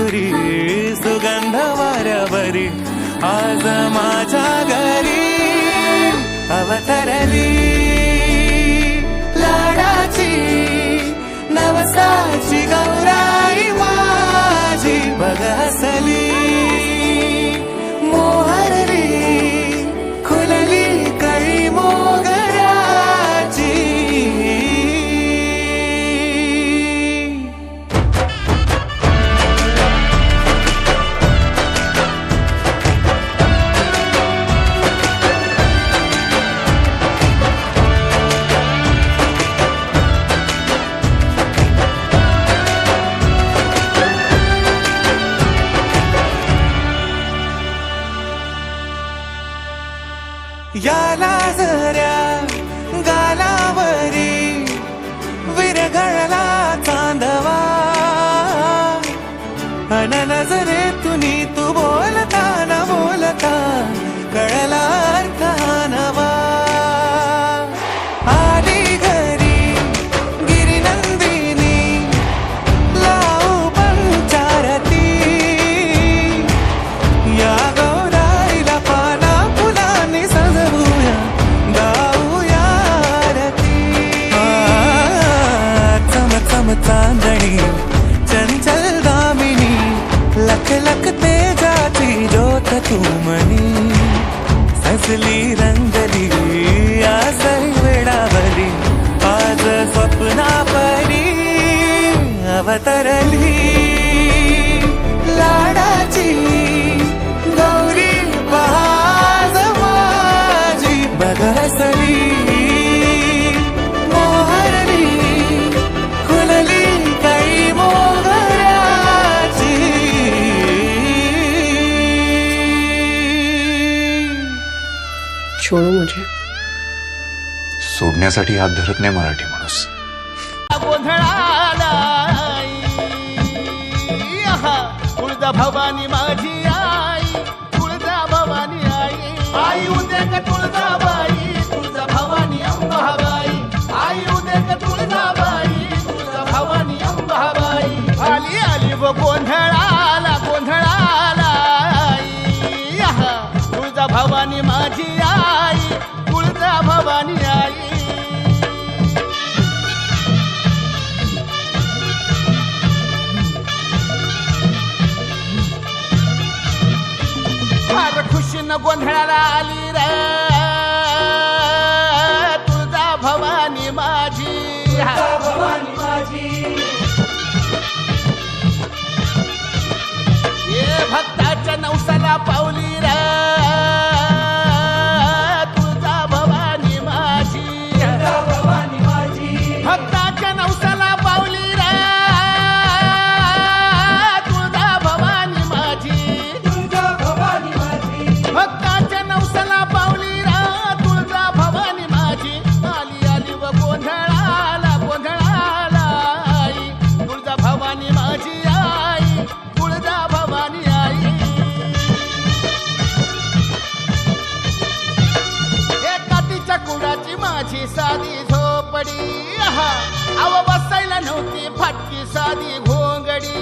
मधुरी सुगंध वाऱ्यावरी आज माझ्या घरी अवतरली याला जऱ्या गालावरी विरघळला चांदवा. अन जरे तुनी तू बोलता ना बोलता कळला अर्थ ना चम चांदणी चंचल दामिनी लख लख तेजाची ज्योत तू असली सजली रंगली आज वेळावली आज स्वप्ना परी अवतरली. लाडाची गौरी बहाज माझी बघसली. छोड़ो मुझे. सोडण्यासाठी हात धरत नाही मराठी माणूस. भवानी माझी आई तुळजा भवानी आई. फार खुशीनं गोंधळाला आली रे. तुळजा भवानी माझी. भवानी माझी. ये भक्ताच्या नवसाला पावली माझी साधी झोपडी आहा. अव बसायला नव्हती फाटकी साधी घोंगडी